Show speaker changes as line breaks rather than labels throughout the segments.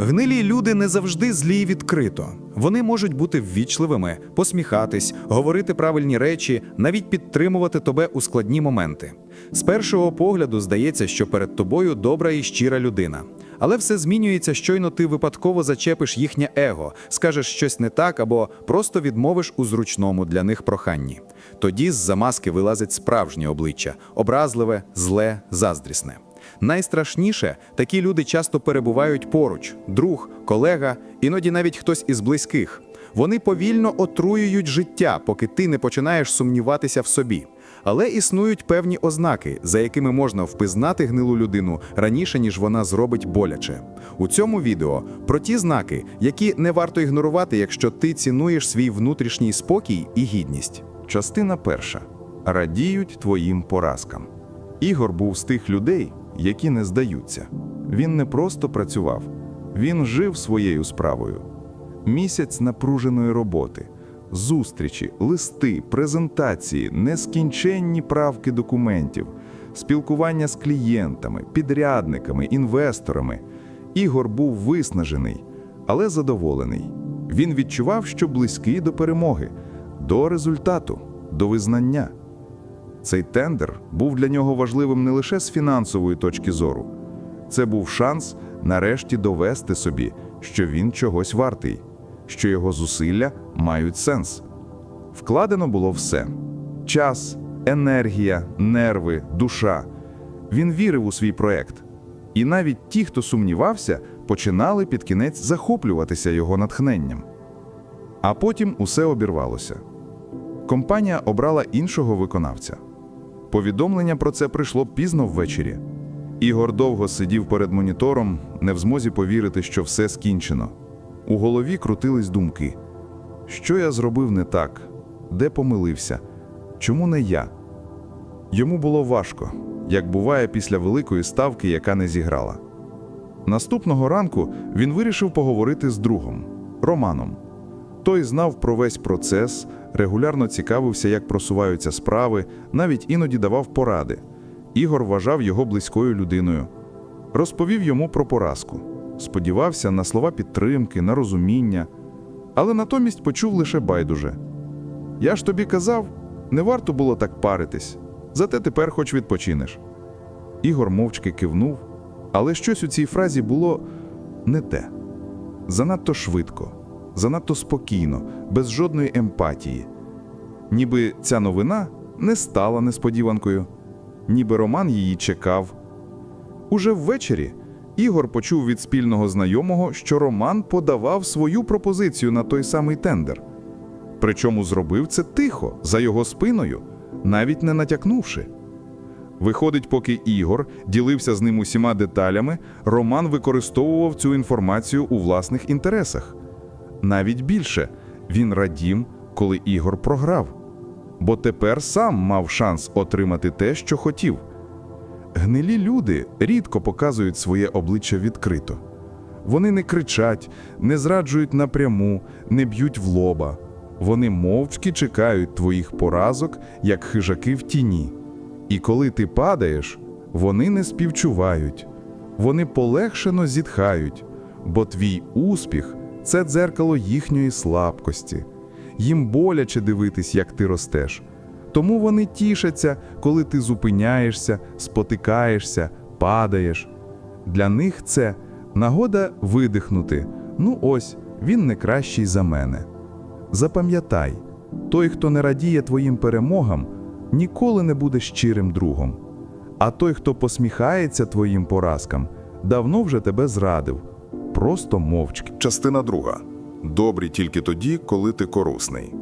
Гнилі люди не завжди злі й відкрито. Вони можуть бути ввічливими, посміхатись, говорити правильні речі, навіть підтримувати тебе у складні моменти. З першого погляду здається, що перед тобою добра і щира людина. Але все змінюється, щойно ти випадково зачепиш їхнє его, скажеш щось не так або просто відмовиш у зручному для них проханні. Тоді з-за маски вилазить справжнє обличчя образливе, зле, заздрісне. Найстрашніше, такі люди часто перебувають поруч: друг, колега, іноді навіть хтось із близьких. Вони повільно отруюють життя, поки ти не починаєш сумніватися в собі. Але існують певні ознаки, за якими можна впізнати гнилу людину раніше, ніж вона зробить боляче. У цьому відео про ті знаки, які не варто ігнорувати, якщо ти цінуєш свій внутрішній спокій і гідність.
Частина перша. Радіють твоїм поразкам. Ігор був з тих людей, які не здаються. Він не просто працював, він жив своєю справою. Місяць напруженої роботи, зустрічі, листи, презентації, нескінченні правки документів, спілкування з клієнтами, підрядниками, інвесторами. Ігор був виснажений, але задоволений. Він відчував, що близький до перемоги, до результату, до визнання. Цей тендер був для нього важливим не лише з фінансової точки зору. Це був шанс нарешті довести собі, що він чогось вартий, що його зусилля мають сенс. Вкладено було все: час, енергія, нерви, душа. Він вірив у свій проект. І навіть ті, хто сумнівався, починали під кінець захоплюватися його натхненням. А потім усе обірвалося. Компанія обрала іншого виконавця. Повідомлення про це прийшло пізно ввечері. Ігор довго сидів перед монітором, не в змозі повірити, що все скінчено. У голові крутились думки: що я зробив не так, де помилився, чому не я? Йому було важко, як буває після великої ставки, яка не зіграла. Наступного ранку він вирішив поговорити з другом Романом. Той знав про весь процес, регулярно цікавився, як просуваються справи, навіть іноді давав поради. Ігор вважав його близькою людиною. Розповів йому про поразку, сподівався на слова підтримки, на розуміння, але натомість почув лише байдуже. Я ж тобі казав, не варто було так паритись, зате тепер хоч відпочинеш. Ігор мовчки кивнув, але щось у цій фразі було не те. Занадто швидко, занадто спокійно, без жодної емпатії. Ніби ця новина не стала несподіванкою, ніби Роман її чекав. Уже ввечері Ігор почув від спільного знайомого, що Роман подавав свою пропозицію на той самий тендер. Причому зробив це тихо, за його спиною, навіть не натякнувши. Виходить, поки Ігор ділився з ним усіма деталями, Роман використовував цю інформацію у власних інтересах. Навіть більше він радім, коли Ігор програв, бо тепер сам мав шанс отримати те, що хотів. Гнилі люди рідко показують своє обличчя відкрито. Вони не кричать, не зраджують напряму, не б'ють в лоба. Вони мовчки чекають твоїх поразок, як хижаки в тіні. І коли ти падаєш, вони не співчувають, вони полегшено зітхають, бо твій успіх це дзеркало їхньої слабкості. Їм боляче дивитись, як ти ростеш. Тому вони тішаться, коли ти зупиняєшся, спотикаєшся, падаєш. Для них це нагода видихнути. Ну ось, він не кращий за мене. Запам'ятай, той, хто не радіє твоїм перемогам, ніколи не буде щирим другом. А той, хто посміхається твоїм поразкам, давно вже тебе зрадив, просто мовчки.
Частина друга. Добрі тільки тоді, коли ти корисний.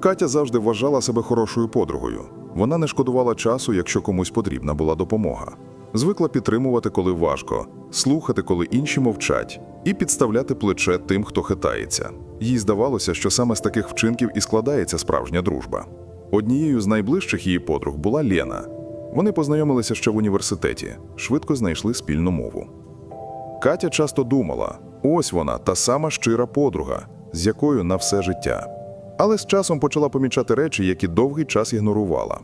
Катя завжди вважала себе хорошою подругою. Вона не шкодувала часу, якщо комусь потрібна була допомога. Звикла підтримувати, коли важко, слухати, коли інші мовчать, і підставляти плече тим, хто хитається. Їй здавалося, що саме з таких вчинків і складається справжня дружба. Однією з найближчих її подруг була Лена. Вони познайомилися ще в університеті, швидко знайшли спільну мову. Катя часто думала: ось вона, та сама щира подруга, з якою на все життя. Але з часом почала помічати речі, які довгий час ігнорувала.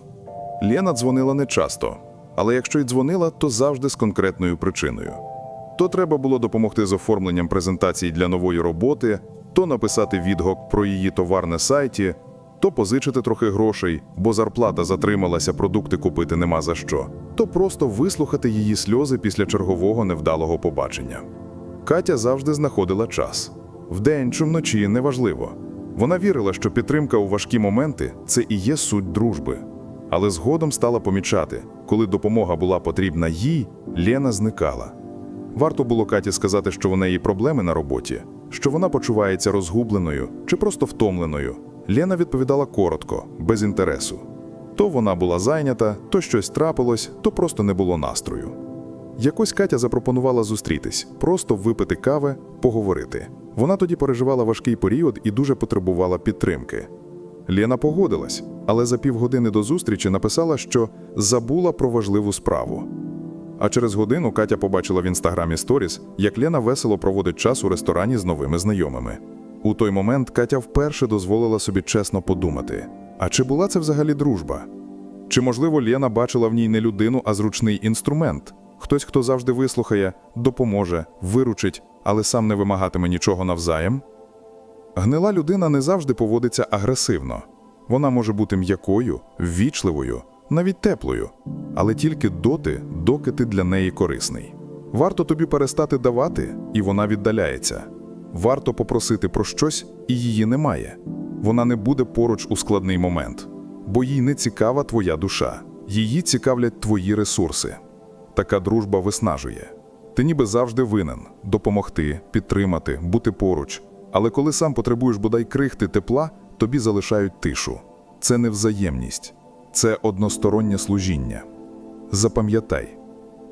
Лена дзвонила не часто, але якщо й дзвонила, то завжди з конкретною причиною. То треба було допомогти з оформленням презентації для нової роботи, то написати відгук про її товар на сайті, то позичити трохи грошей, бо зарплата затрималася, продукти купити нема за що, то просто вислухати її сльози після чергового невдалого побачення. Катя завжди знаходила час. Вдень чи вночі неважливо. Вона вірила, що підтримка у важкі моменти це і є суть дружби. Але згодом стала помічати, коли допомога була потрібна їй, Лена зникала. Варто було Каті сказати, що в неї проблеми на роботі, що вона почувається розгубленою чи просто втомленою. Лена відповідала коротко, без інтересу. То вона була зайнята, то щось трапилось, то просто не було настрою. Якось Катя запропонувала зустрітись, просто випити кави, поговорити. Вона тоді переживала важкий період і дуже потребувала підтримки. Лена погодилась, але за півгодини до зустрічі написала, що забула про важливу справу. А через годину Катя побачила в інстаграмі сторіс, як Лена весело проводить час у ресторані з новими знайомими. У той момент Катя вперше дозволила собі чесно подумати: а чи була це взагалі дружба? Чи, можливо, Лена бачила в ній не людину, а зручний інструмент? Хтось, хто завжди вислухає, допоможе, виручить, але сам не вимагатиме нічого навзаєм? Гнила людина не завжди поводиться агресивно. Вона може бути м'якою, ввічливою, навіть теплою, але тільки доти, доки ти для неї корисний. Варто тобі перестати давати, і вона віддаляється. Варто попросити про щось, і її немає. Вона не буде поруч у складний момент, бо їй не цікава твоя душа, її цікавлять твої ресурси. Така дружба виснажує. Ти ніби завжди винен допомогти, підтримати, бути поруч. Але коли сам потребуєш бодай крихти тепла, тобі залишають тишу. Це не взаємність, це одностороннє служіння. Запам'ятай,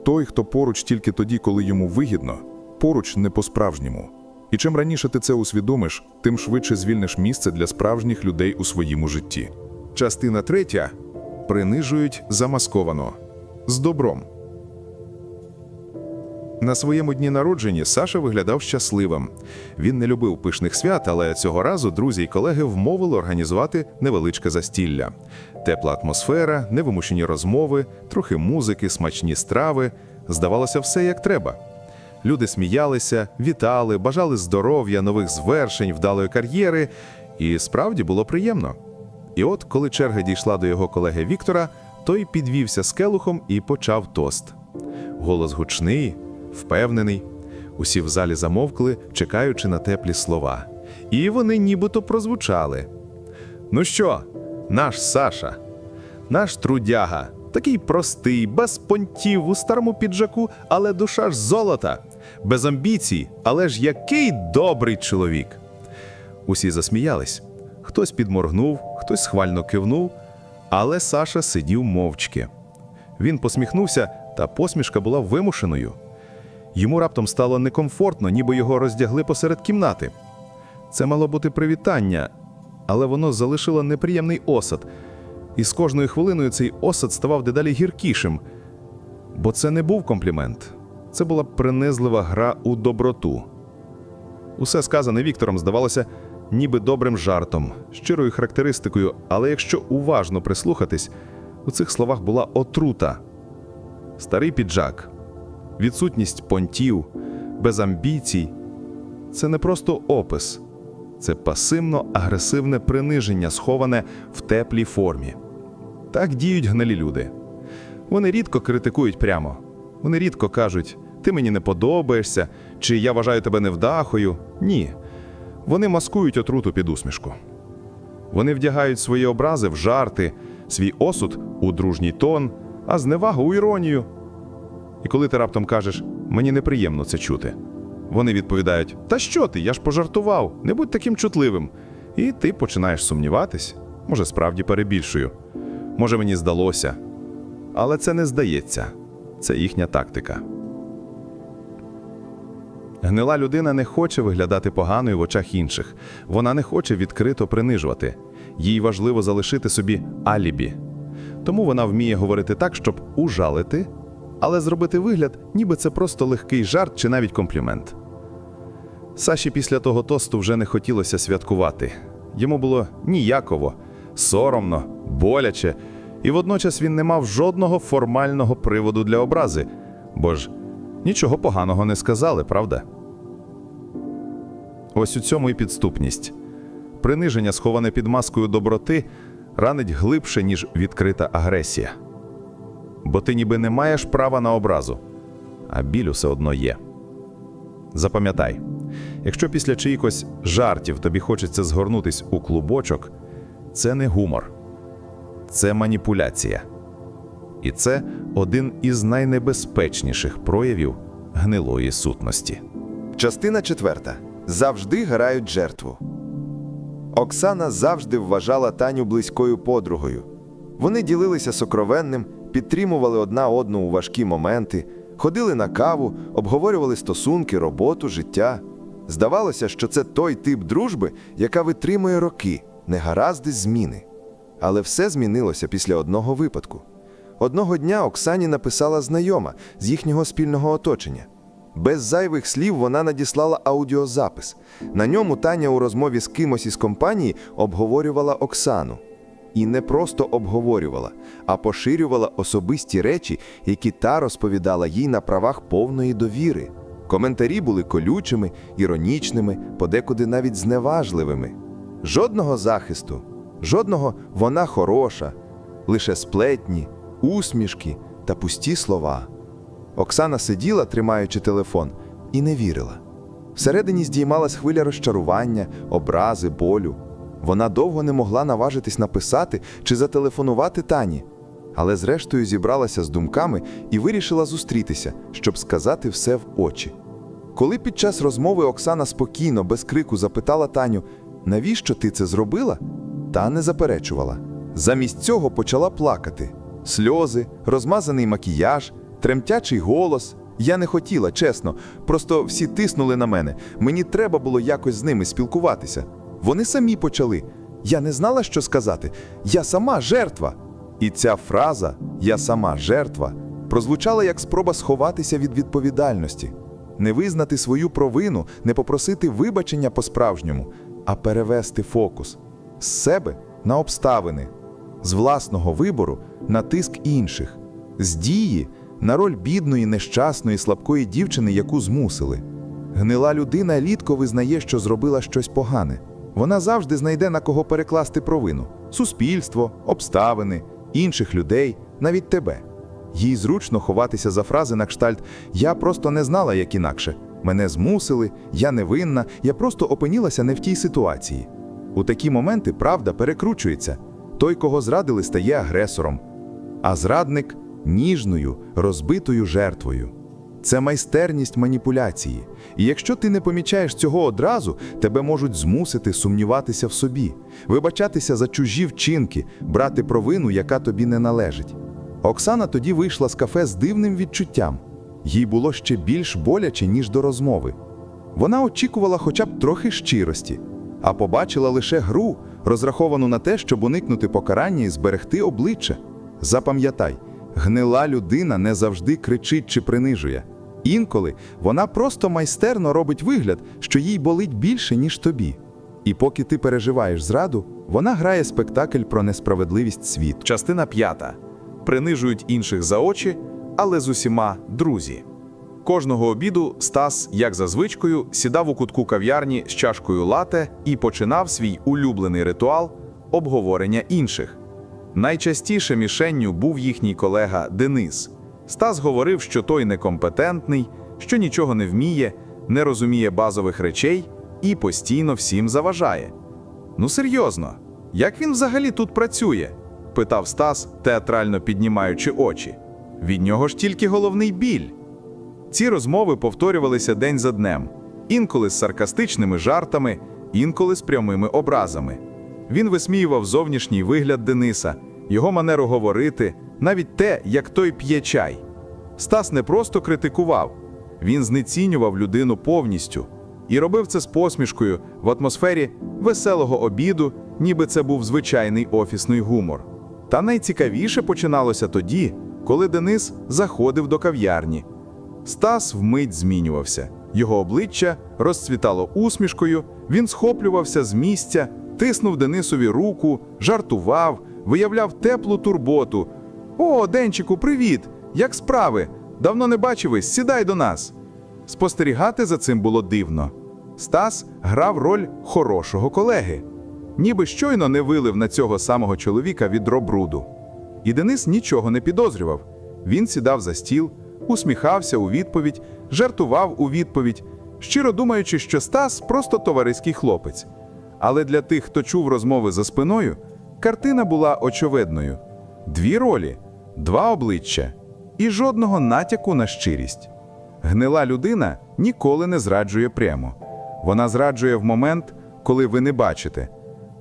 той, хто поруч тільки тоді, коли йому вигідно, поруч не по-справжньому. І чим раніше ти це усвідомиш, тим швидше звільниш місце для справжніх людей у своєму житті.
Частина третя принижують замасковано з добром. На своєму дні народження Саша виглядав щасливим. Він не любив пишних свят, але цього разу друзі й колеги вмовили організувати невеличке застілля. Тепла атмосфера, невимушені розмови, трохи музики, смачні страви. Здавалося, все як треба. Люди сміялися, вітали, бажали здоров'я, нових звершень, вдалої кар'єри, і справді було приємно. І от, коли черга дійшла до його колеги Віктора, той підвівся з келухом і почав тост. Голос гучний, впевнений. Усі в залі замовкли, чекаючи на теплі слова. І вони нібито прозвучали. Ну що, наш Саша, наш трудяга, такий простий, без понтів у старому піджаку, але душа ж золота, без амбіцій, але ж який добрий чоловік. Усі засміялись. Хтось підморгнув, хтось схвально кивнув, але Саша сидів мовчки. Він посміхнувся, та посмішка була вимушеною. Йому раптом стало некомфортно, ніби його роздягли посеред кімнати. Це мало бути привітання, але воно залишило неприємний осад, і з кожною хвилиною цей осад ставав дедалі гіркішим. Бо це не був комплімент, це була принизлива гра у доброту. Усе сказане Віктором здавалося ніби добрим жартом, щирою характеристикою, але якщо уважно прислухатись, у цих словах була отрута. Старий піджак, відсутність понтів, без амбіцій це не просто опис, це пасивно-агресивне приниження, сховане в теплій формі. Так діють гнилі люди. Вони рідко критикують прямо. Вони рідко кажуть: ти мені не подобаєшся, чи я вважаю тебе невдахою. Ні. Вони маскують отруту під усмішку. Вони вдягають свої образи в жарти, свій осуд у дружній тон, а зневагу у іронію. І коли ти раптом кажеш, мені неприємно це чути, вони відповідають: Та що ти? Я ж пожартував, не будь таким чутливим. І ти починаєш сумніватись, може, справді перебільшую. Може, мені здалося. Але це не здається, це їхня тактика. Гнила людина не хоче виглядати поганою в очах інших. Вона не хоче відкрито принижувати. Їй важливо залишити собі алібі. Тому вона вміє говорити так, щоб ужалити, але зробити вигляд, ніби це просто легкий жарт чи навіть комплімент. Саші після того тосту вже не хотілося святкувати. Йому було ніяково, соромно, боляче, і водночас він не мав жодного формального приводу для образи, бо ж
Нічого поганого не сказали, правда? Ось у цьому і підступність. Приниження, сховане під маскою доброти, ранить глибше, ніж відкрита агресія. Бо ти ніби не маєш права на образу, а біль усе одно є. Запам'ятай, якщо після чиїхось жартів тобі хочеться згорнутись у клубочок, це не гумор, це маніпуляція. І це один із найнебезпечніших проявів гнилої сутності.
Частина четверта. Завжди грають жертву. Оксана завжди вважала Таню близькою подругою. Вони ділилися сокровенним, підтримували одна одну у важкі моменти, ходили на каву, обговорювали стосунки, роботу, життя. Здавалося, що це той тип дружби, яка витримує роки, негаразди зміни. Але все змінилося після одного випадку. Одного дня Оксані написала знайома з їхнього спільного оточення. Без зайвих слів вона надіслала аудіозапис. На ньому Таня у розмові з кимось із компанії обговорювала Оксану. І не просто обговорювала, а поширювала особисті речі, які та розповідала їй на правах повної довіри. Коментарі були колючими, іронічними, подекуди навіть зневажливими. Жодного захисту, жодного вона хороша, лише сплетні, усмішки та пусті слова. Оксана сиділа, тримаючи телефон, і не вірила. Всередині здіймалась хвиля розчарування, образи, болю. Вона довго не могла наважитись написати чи зателефонувати Тані, але зрештою зібралася з думками і вирішила зустрітися, щоб сказати все в очі. Коли під час розмови Оксана спокійно, без крику запитала Таню, навіщо ти це зробила? Та не заперечувала. Замість цього почала плакати. Сльози, розмазаний макіяж, тремтячий голос. Я не хотіла, чесно. Просто всі тиснули на мене. Мені треба було якось з ними спілкуватися. Вони самі почали. Я не знала, що сказати. Я сама жертва. І ця фраза Я сама жертва прозвучала як спроба сховатися від відповідальності, не визнати свою провину, не попросити вибачення по-справжньому, а перевести фокус з себе на обставини, з власного вибору на тиск інших, з дії на роль бідної, нещасної, слабкої дівчини, яку змусили. Гнила людина рідко визнає, що зробила щось погане. Вона завжди знайде на кого перекласти провину: суспільство, обставини, інших людей, навіть тебе. Їй зручно ховатися за фрази на кштальт Я просто не знала, як інакше. Мене змусили, я не винна, я просто опинілася не в тій ситуації. У такі моменти правда перекручується. Той, кого зрадили, стає агресором, а зрадник ніжною, розбитою жертвою. Це майстерність маніпуляції. І якщо ти не помічаєш цього одразу, тебе можуть змусити сумніватися в собі, вибачатися за чужі вчинки, брати провину, яка тобі не належить. Оксана тоді вийшла з кафе з дивним відчуттям. Їй було ще більш боляче, ніж до розмови. Вона очікувала хоча б трохи щирості, а побачила лише гру, розраховану на те, щоб уникнути покарання і зберегти обличчя. Запам'ятай, гнила людина не завжди кричить чи принижує. Інколи вона просто майстерно робить вигляд, що їй болить більше, ніж тобі. І поки ти переживаєш зраду, вона грає спектакль про несправедливість світу.
Частина п'ята. Принижують інших за очі, але з усіма друзі. Кожного обіду Стас, як за звичкою, сідав у кутку кав'ярні з чашкою лате і починав свій улюблений ритуал обговорення інших. Найчастіше мішенню був їхній колега Денис. Стас говорив, що той некомпетентний, що нічого не вміє, не розуміє базових речей і постійно всім заважає. Ну серйозно, як він взагалі тут працює? питав Стас, театрально піднімаючи очі. Від нього ж тільки головний біль. Ці розмови повторювалися день за днем, інколи з саркастичними жартами, інколи з прямими образами. Він висміював зовнішній вигляд Дениса, його манеру говорити, навіть те, як той п'є чай. Стас не просто критикував, він знецінював людину повністю і робив це з посмішкою в атмосфері веселого обіду, ніби це був звичайний офісний гумор. Та найцікавіше починалося тоді, коли Денис заходив до кав'ярні. Стас вмить змінювався. Його обличчя розцвітало усмішкою, він схоплювався з місця, тиснув Денисові руку, жартував, виявляв теплу турботу. О, Денчику, привіт! Як справи?
давно не бачились, сідай до нас. Спостерігати за цим було дивно. Стас грав роль хорошого колеги, ніби щойно не вилив на цього самого чоловіка відро бруду. І Денис нічого не підозрював. Він сідав за стіл, усміхався у відповідь, жартував у відповідь, щиро думаючи, що Стас просто товариський хлопець. Але для тих, хто чув розмови за спиною, картина була очевидною: дві ролі, два обличчя і жодного натяку на щирість. Гнила людина ніколи не зраджує прямо. Вона зраджує в момент, коли ви не бачите.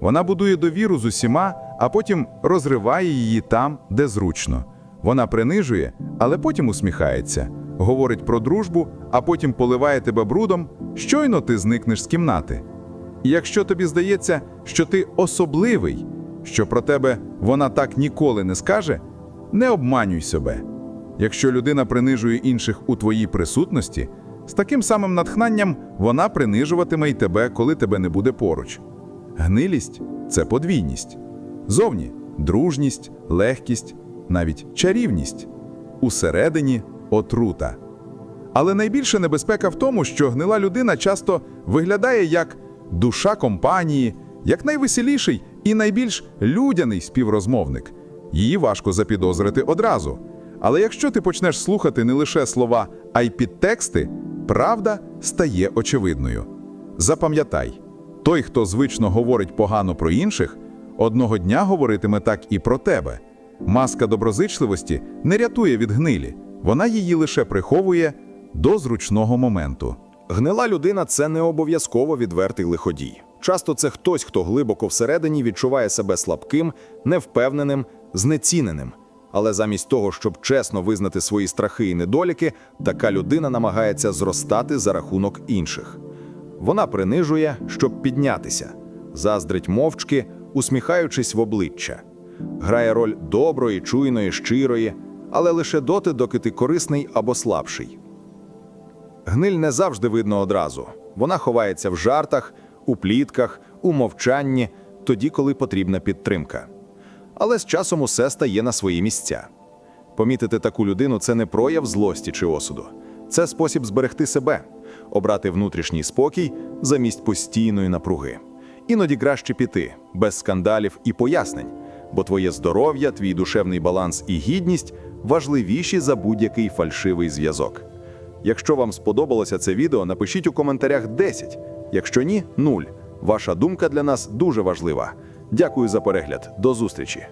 Вона будує довіру з усіма, а потім розриває її там, де зручно. Вона принижує, але потім усміхається, говорить про дружбу, а потім поливає тебе брудом, щойно ти зникнеш з кімнати. І якщо тобі здається, що ти особливий, що про тебе вона так ніколи не скаже, не обманюй себе. Якщо людина принижує інших у твоїй присутності, з таким самим натхненням вона принижуватиме й тебе, коли тебе не буде поруч. Гнилість це подвійність. Зовні дружність, легкість, навіть чарівність. Усередині отрута. Але найбільша небезпека в тому, що гнила людина часто виглядає як душа компанії, як найвеселіший і найбільш людяний співрозмовник. Її важко запідозрити одразу. Але якщо ти почнеш слухати не лише слова, а й підтексти, правда стає очевидною. Запам'ятай, той, хто звично говорить погано про інших, одного дня говоритиме так і про тебе. Маска доброзичливості не рятує від гнилі, вона її лише приховує до зручного моменту.
Гнила людина це не обов'язково відвертий лиходій. Часто це хтось, хто глибоко всередині відчуває себе слабким, невпевненим, знеціненим. Але замість того, щоб чесно визнати свої страхи і недоліки, така людина намагається зростати за рахунок інших. Вона принижує, щоб піднятися, заздрить мовчки, усміхаючись в обличчя, грає роль доброї, чуйної, щирої, але лише доти, доки ти корисний або слабший. Гниль не завжди видно одразу. Вона ховається в жартах, у плітках, у мовчанні, тоді, коли потрібна підтримка. Але з часом усе стає на свої місця. Помітити таку людину це не прояв злості чи осуду, це спосіб зберегти себе, обрати внутрішній спокій замість постійної напруги. Іноді краще піти без скандалів і пояснень, бо твоє здоров'я, твій душевний баланс і гідність важливіші за будь-який фальшивий зв'язок. Якщо вам сподобалося це відео, напишіть у коментарях 10. Якщо ні, 0. Ваша думка для нас дуже важлива. Дякую за перегляд. До зустрічі!